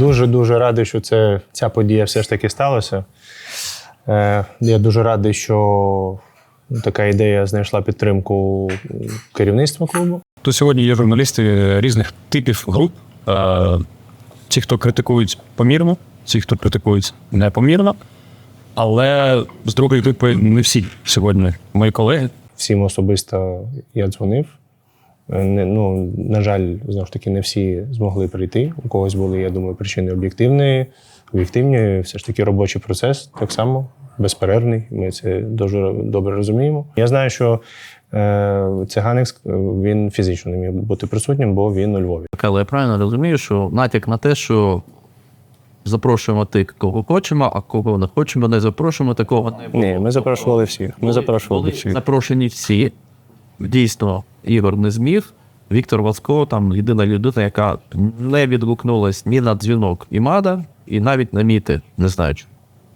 дуже дуже радий, що це, ця подія все ж таки сталася. Е, я дуже радий, що така ідея знайшла підтримку керівництва клубу. То сьогодні є журналісти різних типів груп. Е, Ті, хто критикують помірно, ті, хто критикують непомірно. Але з другої групи не всі сьогодні мої колеги. Всім особисто я дзвонив. Е, Не, ну, на жаль, знову ж таки, не всі змогли прийти. У когось були, я думаю, причини об'єктивні, об'єктивні. Все ж таки робочий процес так само, безперервний. Ми це дуже добре розуміємо. Я знаю, що е, циганик він фізично не міг бути присутнім, бо він у Львові. Так, але я правильно розумію, що натяк на те, що запрошуємо тих, кого хочемо, а кого не хочемо, не запрошуємо, такого не було. Ні, ми запрошували всіх. Ми Були- запрошували були всіх. Запрошені всі. Дійсно, Ігор не зміг. Віктор Васко, там єдина людина, яка не відгукнулась ні на дзвінок Імада, і навіть на міти. Не знаю.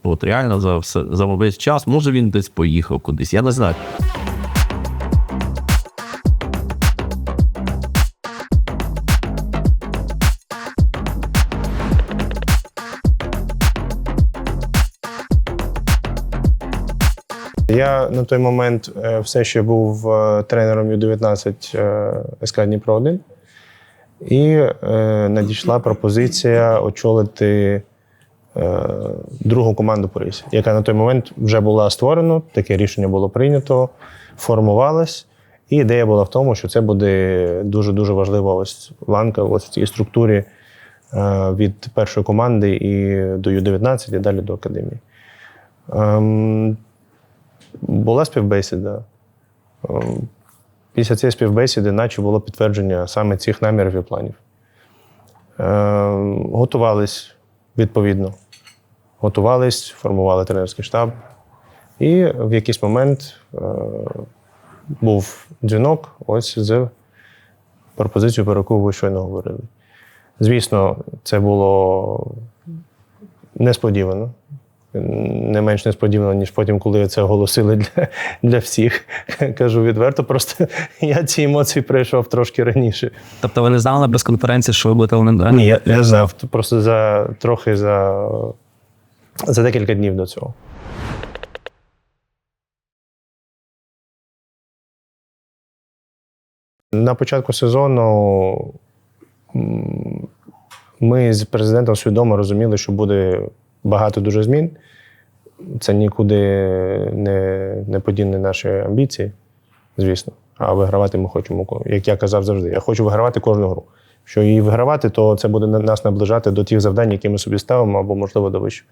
От реально за все за весь час. Може він десь поїхав кудись. Я не знаю. Я на той момент е, все ще був е, тренером Ю-19 е, СК Дніпро 1 і надійшла пропозиція очолити другу команду Порисі, яка на той момент вже була створена, таке рішення було прийнято, формувалась. І ідея була в тому, що це буде дуже-дуже важлива ось ланка ось в цій структурі від першої команди і до Ю-19, і далі до академії. Була співбесіда. Ем, Після цієї співбесіди, наче було підтвердження саме цих намірів і планів. Ем, Готувались відповідно. Готувались, формували тренерський штаб. І в якийсь момент е, був дзвінок ось з пропозицією, про яку ви щойно говорили. Звісно, це було несподівано не менш несподівано, ніж потім, коли це оголосили для, для всіх. Кажу відверто, просто я ці емоції пройшов трошки раніше. Тобто ви не знали на прес-конференції, що ви будете ЛНД? Ні, я, я знав. Просто за трохи за, за декілька днів до цього. На початку сезону ми з президентом свідомо розуміли, що буде багато дуже змін. Це нікуди не, не подінне наші амбіції, звісно. А вигравати ми хочемо, як я казав завжди. Я хочу вигравати кожну гру. Що її вигравати, то це буде нас наближати до тих завдань, які ми собі ставимо, або, можливо, до вище.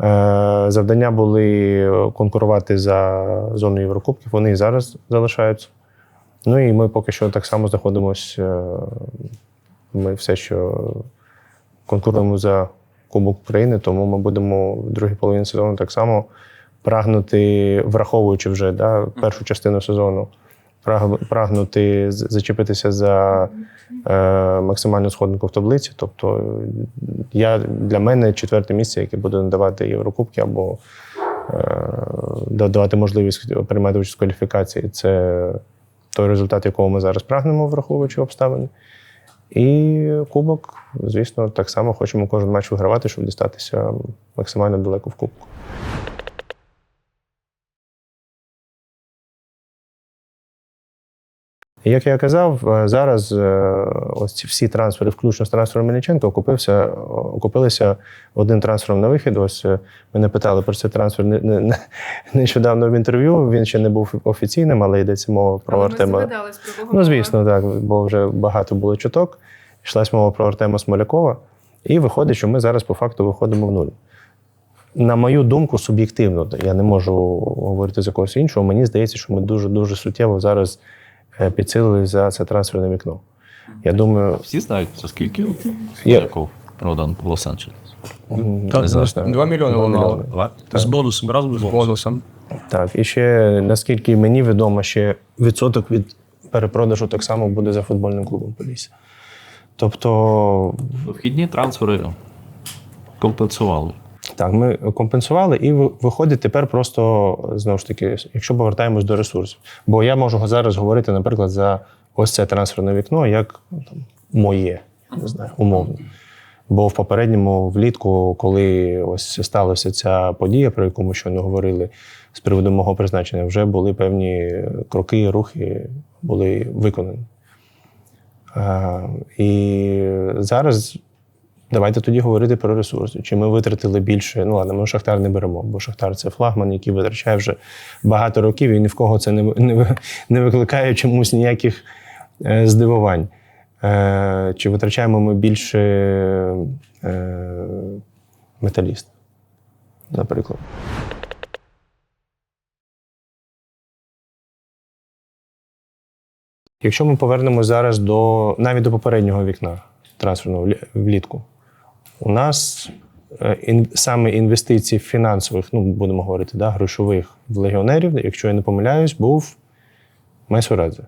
Е, завдання були конкурувати за зону Єврокубків. Вони і зараз залишаються. Ну і ми поки що так само знаходимося. Ми все ще конкуруємо за Кубок України, тому ми будемо в другій половині сезону так само прагнути, враховуючи вже да, першу частину сезону, праг- прагнути зачепитися за е, максимальну сходинку в таблиці. Тобто я, для мене четверте місце, яке буде надавати Єврокубки або е, давати можливість приймати участь в кваліфікації. Це той результат, якого ми зараз прагнемо, враховуючи обставини. І кубок, звісно, так само хочемо кожен матч вигравати, щоб дістатися максимально далеко в кубку. Як я казав, е, зараз е, ось ці всі трансфери, включно з трансфером Мельниченко, окупився, окупилися одним трансфером на вихід. Ось е, мене питали про цей трансфер не- не- не- нещодавно в інтерв'ю. Він ще не був офіційним, але йдеться мова про Але Артема. про Ну, звісно, так, бо вже багато було чуток. Йшлась мова про Артема Смолякова, і виходить, що ми зараз по факту виходимо в нуль. На мою думку, суб'єктивно, я не можу говорити за когось іншого. Мені здається, що ми дуже-дуже суттєво зараз підсилили за це трансферне вікно. Я думаю, Всі знають, за скільки Яков продан в Лос-Анджелес. Так, не два- знаю. два мільйони Два лунало. З бонусом, разом з бонусом. Так, і ще, наскільки мені відомо, ще відсоток від перепродажу так само буде за футбольним клубом Полісся. Тобто Вхідні трансфери компенсували. Так, ми компенсували, і виходить тепер просто знову ж таки, якщо повертаємось до ресурсів. Бо я можу зараз говорити, наприклад, за ось це трансферне вікно, як там, моє, не знаю, умовно. Бо в попередньому влітку, коли ось сталася ця подія, про яку ми щойно говорили з приводу мого призначення, вже були певні кроки, рухи були виконані. І зараз давайте тоді говорити про ресурси. Чи ми витратили більше? Ну ладно, ми Шахтар не беремо, бо Шахтар це флагман, який витрачає вже багато років, і ні в кого це не, не, не викликає чомусь ніяких е, здивувань. Е, чи витрачаємо ми більше е, металіст, наприклад? Якщо ми повернемось зараз до навіть до попереднього вікна трансферного влітку, у нас е, саме інвестицій фінансових, ну будемо говорити, да, грошових в легіонерів, якщо я не помиляюсь, був Майсурадзе.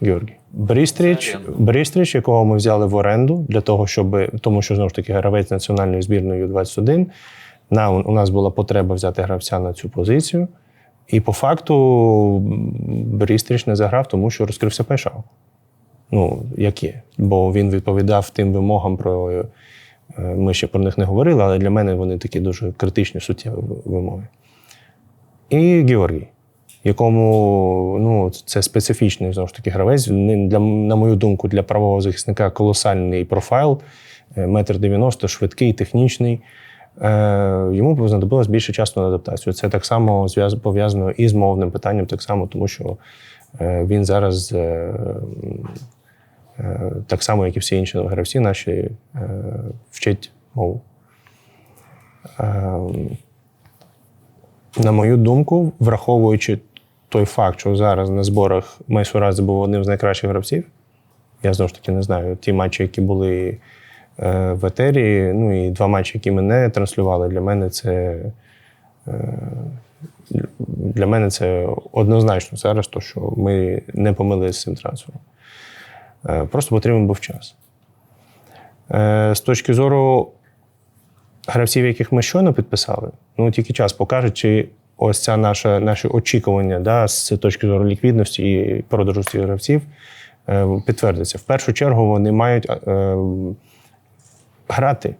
Георгій. Брістріч, Брістріч, якого ми взяли в оренду для того, щоб тому, що знову ж таки гравець національної збірної Ю-21. Нам у нас була потреба взяти гравця на цю позицію. І по факту Брістріч не заграв, тому що розкрився Пайшав. Ну, як є. Бо він відповідав тим вимогам, про ми ще про них не говорили, але для мене вони такі дуже критичні суттєві вимоги. І Георгій, якому ну, це специфічний знову ж таки гравець. Для, на мою думку, для правого захисника колосальний профайл, е, метр 90, швидкий, технічний. Е, йому знадобилось більше часу на адаптацію. Це так само пов'язано і з мовним питанням, так само, тому що е, він зараз, е, е, так само, як і всі інші гравці, наші е, вчить мову. Е, на мою думку, враховуючи той факт, що зараз на зборах Майсурадзе був одним з найкращих гравців, я знову ж таки не знаю, ті матчі, які були е, в етері, ну і два матчі, які ми не транслювали, для мене це. е, Для мене це однозначно зараз, то, що ми не помилилися з цим трансфером. Е, Просто потрібен був час. Е, З точки зору гравців, яких ми щойно підписали, ну тільки час покаже, чи ось ця наша, наші очікування да, з точки зору ліквідності і продажу цих гравців е, підтвердиться. В першу чергу вони мають грати.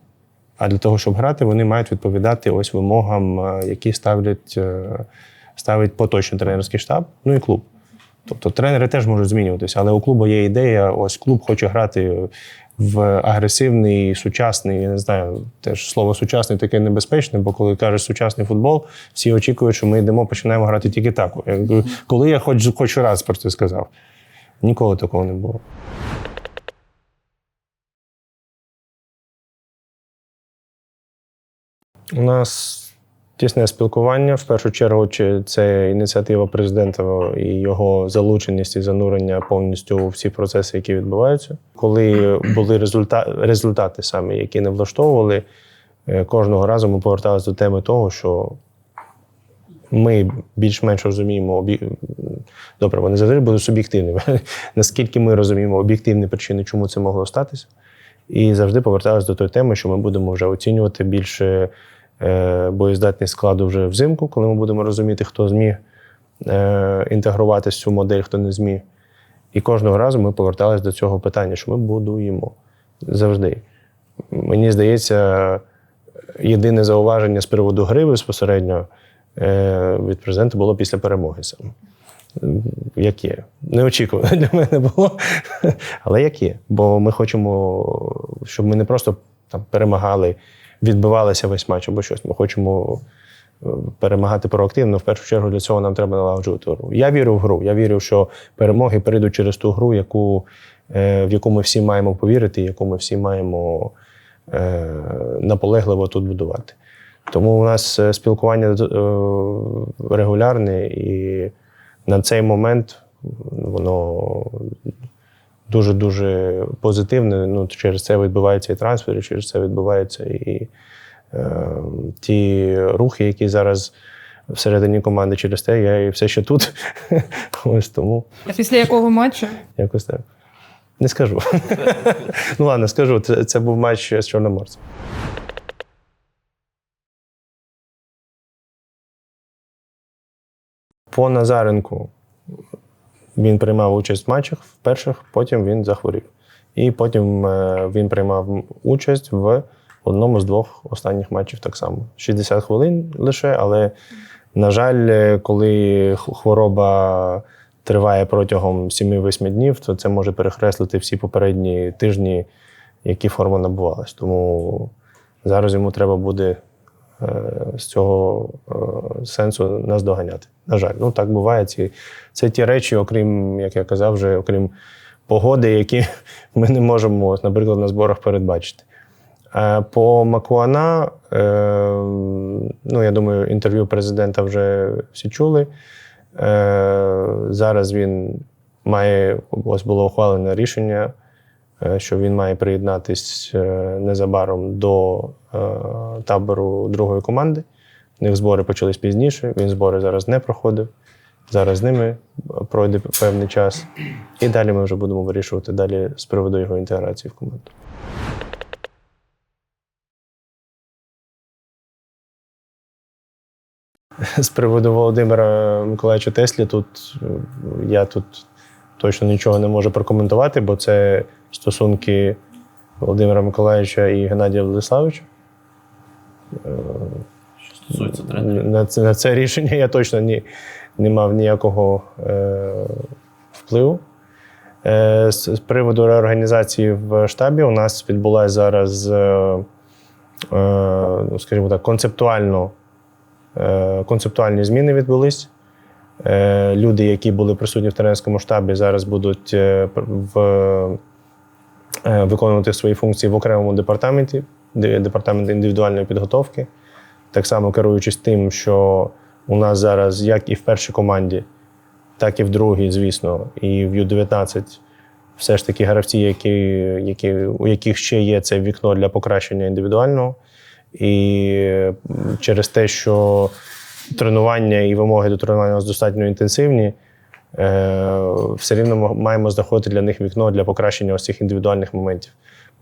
А для того, щоб грати, вони мають відповідати ось вимогам, які ставлять, ставить поточний тренерський штаб, ну і клуб. Тобто тренери теж можуть змінюватися, але у клубу є ідея, ось клуб хоче грати в агресивний, сучасний, я не знаю, теж слово сучасний таке небезпечне, бо коли кажеш сучасний футбол, всі очікують, що ми йдемо, починаємо грати тільки так. Коли я хоч, хоч раз про це сказав, ніколи такого не було. У нас тісне спілкування. В першу чергу, чи це ініціатива президента і його залученість і занурення повністю у всі процеси, які відбуваються. Коли були результа... результати саме, які не влаштовували, е, кожного разу ми поверталися до теми того, що ми більш-менш розуміємо. Добре, вони завжди були суб'єктивними. Наскільки ми розуміємо об'єктивні причини, чому це могло статися. І завжди поверталися до тої теми, що ми будемо вже оцінювати більше боєздатність складу вже взимку, коли ми будемо розуміти, хто зміг е, інтегруватися в цю модель, хто не зміг. І кожного разу ми поверталися до цього питання, що ми будуємо завжди. Мені здається, єдине зауваження з приводу гри безпосередньо е, від президента було після перемоги саме. Як є. Неочікувано для мене було, але як є. Бо ми хочемо, щоб ми не просто там перемагали, відбивалися весь матч або щось. Ми хочемо е, перемагати проактивно. В першу чергу для цього нам треба налагоджувати гру. Я вірю в гру. Я вірю, що перемоги перейдуть через ту гру, яку, е, в яку ми всі маємо повірити, яку ми всі маємо е, наполегливо тут будувати. Тому у нас спілкування регулярне, і на цей момент воно дуже-дуже позитивне. Ну, через це відбувається і трансфер, і через це відбуваються і е, ті рухи, які зараз всередині команди через те, я і все ще тут. Ось тому А після якого матчу? якось так. Не скажу. ну ладно, скажу. Це, це був матч з Чорноморцем. По Назаренку він приймав участь в матчах в перших, потім він захворів. І потім е, він приймав участь в одному з двох останніх матчів так само. 60 хвилин лише, але, на жаль, е, коли хвороба триває протягом 7-8 днів, то це може перехреслити всі попередні тижні, які форма набувалась. Тому зараз йому треба буде з цього е, сенсу нас доганяти. На жаль, ну так буває. Ці, це ті речі, окрім, як я казав, вже окрім погоди, які ми не можемо, наприклад, на зборах передбачити. Е, По Макуана, е, ну я думаю, інтерв'ю президента вже всі чули. Е, Зараз він має, ось було ухвалене рішення, е, що він має приєднатись е, незабаром до е, табору другої команди. У них збори почались пізніше. Він збори зараз не проходив. Зараз з ними пройде певний час. І далі ми вже будемо вирішувати далі з приводу його інтеграції в команду. З приводу Володимира Миколаївича Теслі, тут е, я тут точно нічого не можу прокоментувати, бо це стосунки Володимира Миколаївича і Геннадія Владиславовича. Стосується На це, на це рішення я точно ні, не мав ніякого е, впливу. Е, з, з приводу реорганізації в штабі у нас відбулася зараз, е, е, ну, скажімо так, концептуально, е, концептуальні зміни відбулись. Е, люди, які були присутні в тренерському штабі, зараз будуть е, в, е, виконувати свої функції в окремому департаменті, департамент індивідуальної підготовки так само керуючись тим, що у нас зараз, як і в першій команді, так і в другій, звісно, і в Ю-19 все ж таки гравці, які, які, у яких ще є це вікно для покращення індивідуального. І через те, що тренування і вимоги до тренування у нас достатньо інтенсивні, е, все рівно мо- маємо знаходити для них вікно для покращення ось цих індивідуальних моментів.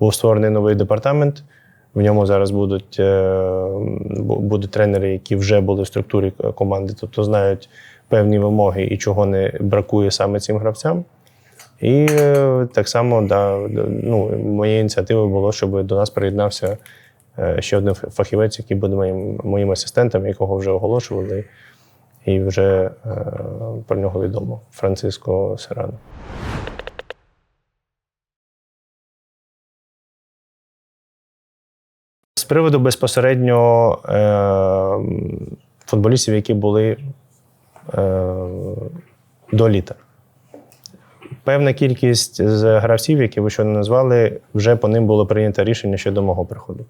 Був створений новий департамент. В ньому зараз будуть, е, будуть тренери, які вже були в структурі команди, тобто знають певні вимоги і чого не бракує саме цим гравцям. І е, так само да, ну, моєю ініціативою було, щоб до нас приєднався ще один фахівець, який буде моїм, моїм асистентом, якого вже оголошували, і вже е, про нього відомо Франциско Серано. З приводу безпосередньо е, футболістів, які були е, до літа. Певна кількість з гравців, які ви щойно назвали, вже по ним було прийнято рішення ще до мого приходу.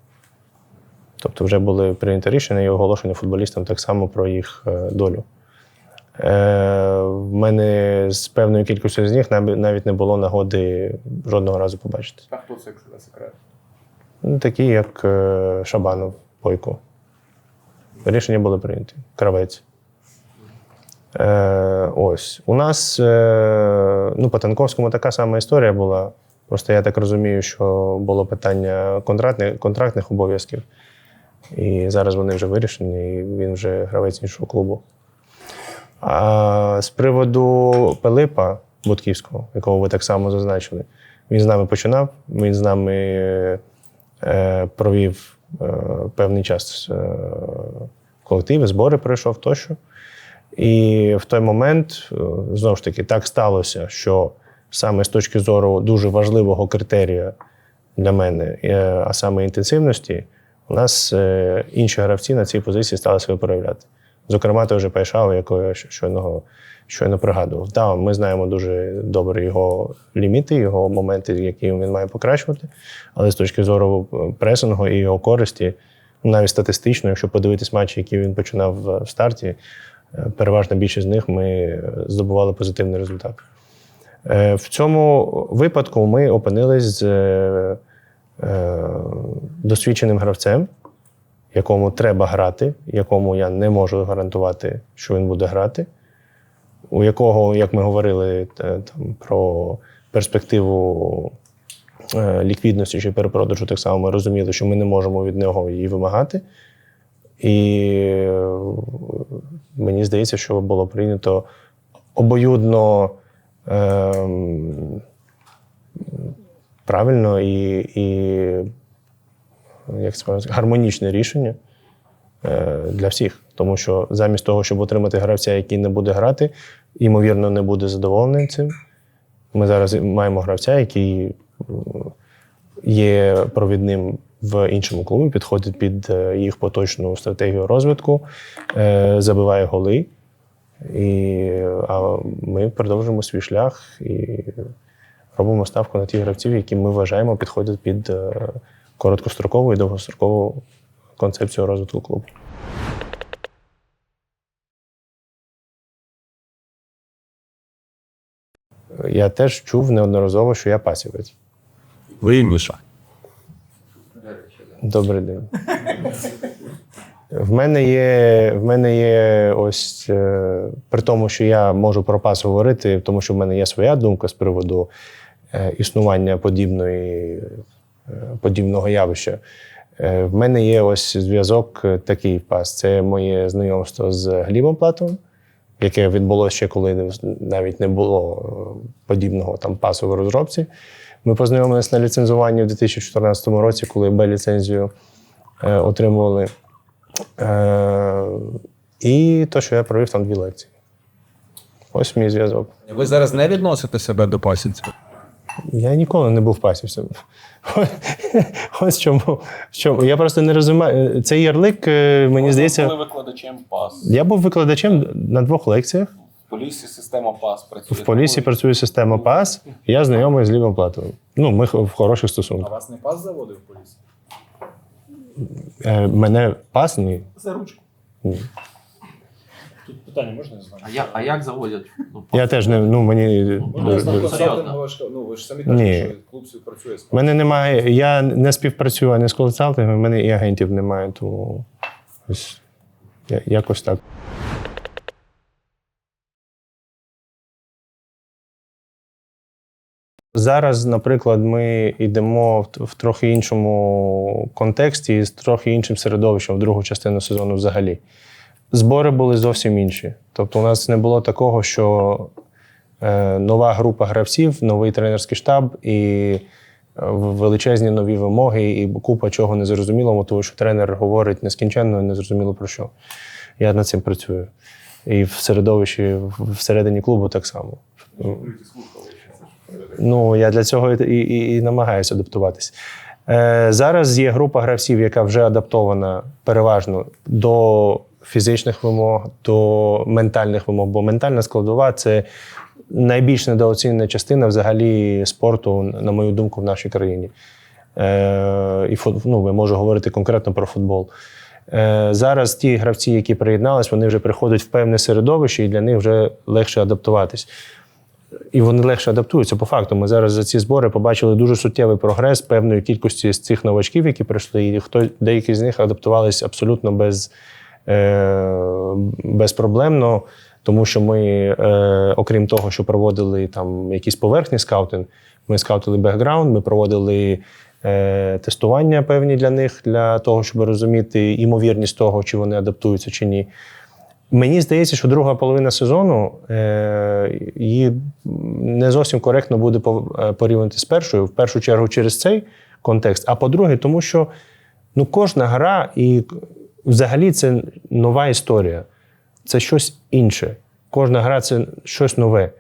Тобто вже були прийнято рішення і оголошення футболістам так само про їх е, долю. Е, в мене з певною кількістю з них навіть не було нагоди жодного разу побачити. А хто це не секрет? Ну, Такі, як е, Шабанов, Бойко. Рішення було прийняті. Кравець. Е, ось. У нас е, ну, по Танковському така сама історія була. Просто я так розумію, що було питання контрактних, контрактних обов'язків. І зараз вони вже вирішені, і він вже гравець іншого клубу. А з приводу Пилипа Будківського, якого ви так само зазначили, він з нами починав, він з нами е, провів е, певний час е, в колективі, збори пройшов тощо. І в той момент, е, знову ж таки, так сталося, що саме з точки зору дуже важливого критерія для мене, е, а саме інтенсивності, у нас е, інші гравці на цій позиції стали себе проявляти. Зокрема, той же Пайшау, якого я щойно, щойно пригадував. Так, ми знаємо дуже добре його ліміти, його моменти, які він має покращувати. Але з точки зору е, пресингу і його користі, навіть статистично, якщо подивитись матчі, які він починав в- старті, е, переважна більшість з них ми здобували позитивний результат. В цьому випадку ми опинились з досвідченим гравцем, якому треба грати, якому я не можу гарантувати, що він буде грати, у якого, як ми говорили там, про перспективу е, ліквідності чи перепродажу, так само ми розуміли, що ми не можемо від нього її вимагати. І е, мені здається, що було прийнято обоюдно ем, правильно і, і як це гармонічне рішення е, для всіх. Тому що замість того, щоб отримати гравця, який не буде грати, ймовірно, не буде задоволений цим. Ми зараз маємо гравця, який е, є провідним в іншому клубі, підходить під е, їх поточну стратегію розвитку, забиває голи. І, а ми продовжуємо свій шлях і робимо ставку на ті гравців, які ми вважаємо підходять під е, короткострокову і довгострокову концепцію розвитку клубу. Я теж чув неодноразово, що я пасівець. Ви Міша. Добрий день. В мене є, в мене є ось е, при тому, що я можу про пас говорити, тому що в мене є своя думка з приводу існування подібної, е, подібного явища. Е, в мене є ось зв'язок е, такий пас. Це моє знайомство з Глібом Платовим, яке відбулося ще коли навіть не було е, подібного там пасу в розробці. Ми познайомилися на ліцензуванні в 2014 році, коли Б-ліцензію е, отримували. Е, і то, що я провів там дві лекції. Ось мій зв'язок. Ви зараз не відносите себе до пасівців? Я ніколи не був пасівцем. Ось чому. в чому. Я просто не розумію. Цей ярлик, е, мені здається, були викладачем ПАС. я був викладачем на двох лекціях. В полісі система ПАС працює. В полісі працює система ПАС, я знайомий з Лівом Платовим. Ну, ми в хороших стосунках. А вас не пас заводив в поліції? Е, Мене пас ні. За ручку. Ні. Тут питання можна я знаю? А, я, а як заводять? Ну, Я теж не ну мені Можна дуже- консалтингова школа? Ну, ви ж самі Ні. кажете, що клуб співпрацює з У мене немає. Я не співпрацюю ані з консалтингом, в мене і агентів немає, тому ось я- якось так. Зараз, наприклад, ми йдемо в, в трохи іншому контексті і з трохи іншим середовищем в другу частину сезону взагалі. Збори були зовсім інші. Тобто, у нас не було такого, що е, нова група гравців, новий тренерський штаб і е, величезні нові вимоги, і купа чого незрозумілого, тому що тренер говорить нескінченно і незрозуміло про що. Я над цим працюю. І в середовищі, всередині клубу так само. Ну, я для цього і, і, і намагаюся адаптуватись. Е, зараз є група гравців, яка вже адаптована переважно до фізичних вимог, до ментальних вимог, бо ментальна складова це найбільш недооцінена частина взагалі спорту, на мою думку, в нашій країні. Е, і ну, я можу говорити конкретно про футбол. Е, зараз ті гравці, які приєднались, вони вже приходять в певне середовище, і для них вже легше адаптуватись. І вони легше адаптуються. По факту, ми зараз за ці збори побачили дуже суттєвий прогрес певної кількості з цих новачків, які прийшли, і хто деякі з них адаптувались абсолютно без, безпроблемно, тому що ми, е, окрім того, що проводили там якийсь поверхний скаутинг, ми скаутили бекграунд, ми проводили е, тестування певні для них, для того, щоб розуміти імовірність того, чи вони адаптуються чи ні. Мені здається, що друга половина сезону е, її не зовсім коректно буде е, порівняти з першою, в першу чергу через цей контекст. А по-друге, тому що ну, кожна гра і взагалі це нова історія, це щось інше. Кожна гра це щось нове.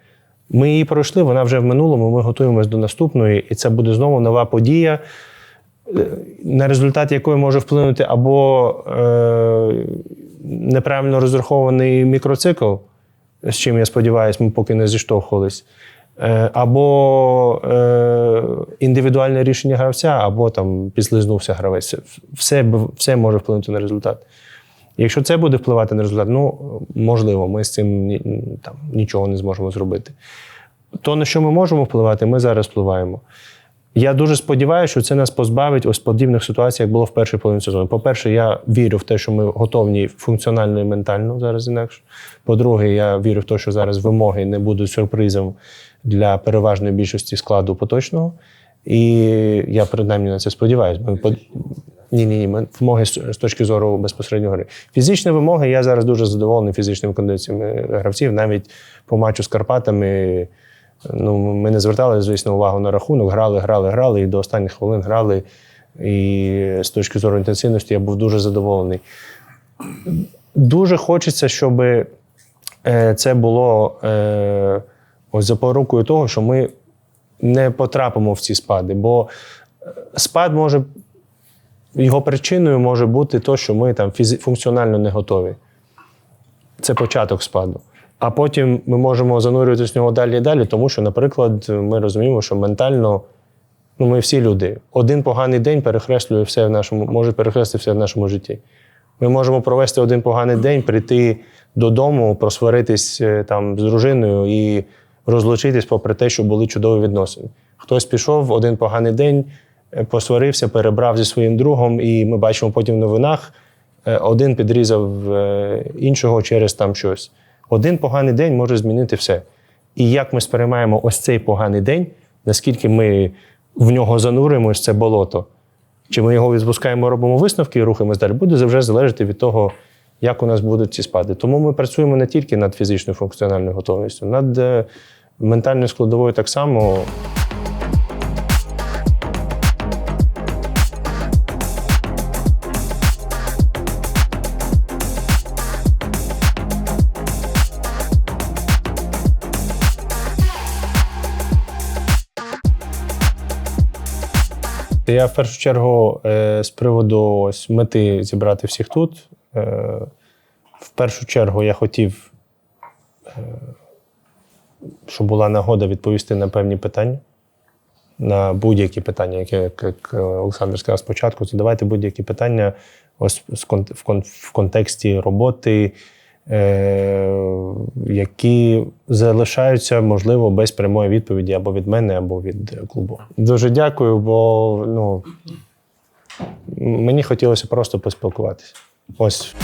Ми її пройшли, вона вже в минулому, ми готуємось до наступної, і це буде знову нова подія на результат якої може вплинути або е, неправильно розрахований мікроцикл, з чим я сподіваюся, ми поки не зіштовхувались, е, або е, індивідуальне рішення гравця, або там підслизнувся гравець. Все, все може вплинути на результат. Якщо це буде впливати на результат, ну можливо, ми з цим там, нічого не зможемо зробити. То, на що ми можемо впливати, ми зараз впливаємо. Я дуже сподіваюся, що це нас позбавить ось подібних ситуацій, як було в першій половині сезону. По-перше, я вірю в те, що ми готовні функціонально і ментально зараз інакше. По-друге, я вірю в те, що зараз вимоги не будуть сюрпризом для переважної більшості складу поточного. І я принаймні на це сподіваюся. Ні, ні, ні. Вимоги з точки зору безпосередньо гри. Фізичні вимоги, я зараз дуже задоволений фізичними кондиціями гравців. Навіть по матчу з Карпатами Ну, ми не звертали, звісно, увагу на рахунок, грали, грали, грали, і до останніх хвилин грали. І з точки зору інтенсивності я був дуже задоволений. Дуже хочеться, щоб е, це було ось запорукою того, що ми не потрапимо в ці спади. Бо е, спад може, його причиною може бути те, що ми там функціонально не готові. Це початок спаду. А потім ми можемо занурюватися в нього далі і далі, тому що, наприклад, ми розуміємо, що ментально ну, ми всі люди. Один поганий день перехреслює все в нашому, може перехрестити все в нашому житті. Ми можемо провести один поганий день, прийти додому, просваритись е, там з дружиною і розлучитись, попри те, що були чудові відносини. Хтось пішов один поганий день, е, посварився, перебрав зі своїм другом, і ми бачимо потім в новинах, е, один підрізав е, іншого через там щось. Один поганий день може змінити все. І як ми сприймаємо ось цей поганий день, наскільки ми в нього зануримось, це болото. Чи ми його відпускаємо, робимо висновки і рухаємось далі, буде вже залежати від того, як у нас будуть ці спади. Тому ми працюємо не тільки над фізичною функціональною готовністю, над ментальною складовою так само. Я в першу чергу е, з приводу ось мети зібрати всіх тут. Е, в першу чергу я хотів, е, щоб була нагода відповісти на певні питання, на будь-які питання, які, як, як Олександр сказав спочатку, задавайте будь-які питання ось в, кон- в контексті роботи, е, які залишаються, можливо, без прямої відповіді або від мене, або від е, клубу. Дуже дякую, бо ну, мені хотілося просто поспілкуватися. Ось.